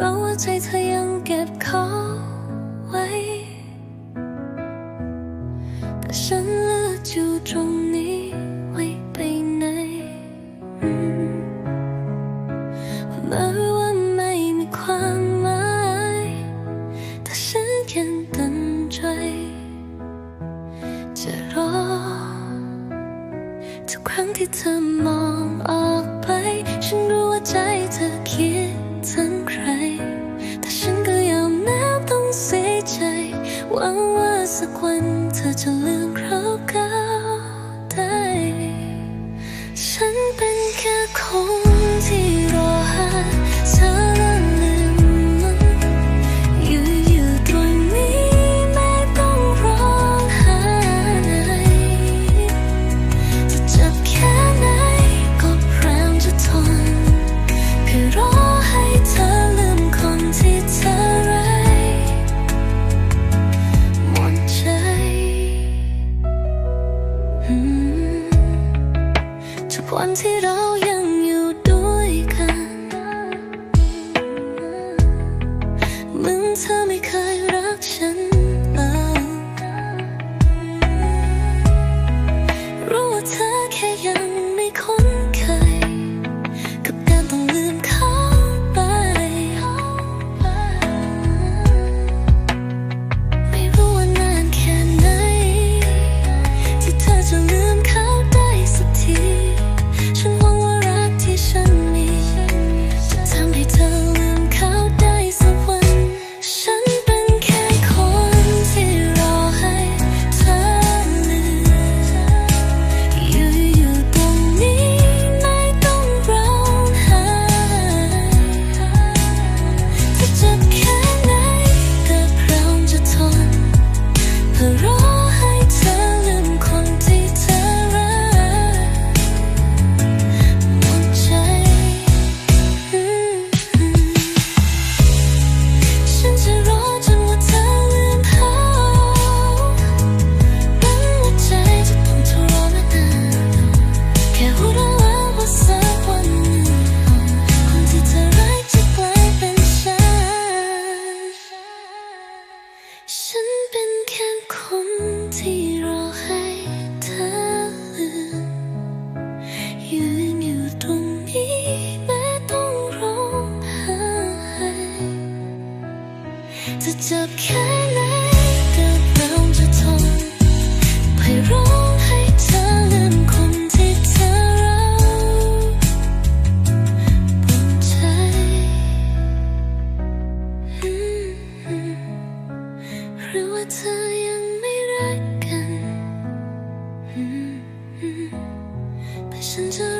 รู้ว่าใจเธอยังเก็บเขาไว้ แต่ฉันเลือกอยู่ตรงนี้ไว้ไปไหนมารู้ว่าไม่มีความหมาย แต่ฉันยังตั้งใจ จะรอ ทุกครั้งที่เธอมองออกไป ฉันรู้ว่าใจเธอคิด ทั้งใคร แต่ฉันก็ยอมแม้ต้องเสียใจหวัง วันที่เรายังอยู่ด้วยกันเหมือนเธอไม่เคย จะแค่ไหนก็ตามจะทนไปร้องให้เธอลืมคนที่เธอรักบนใจหรือว่าเธอยังไม่รักกันแต่ฉันจะ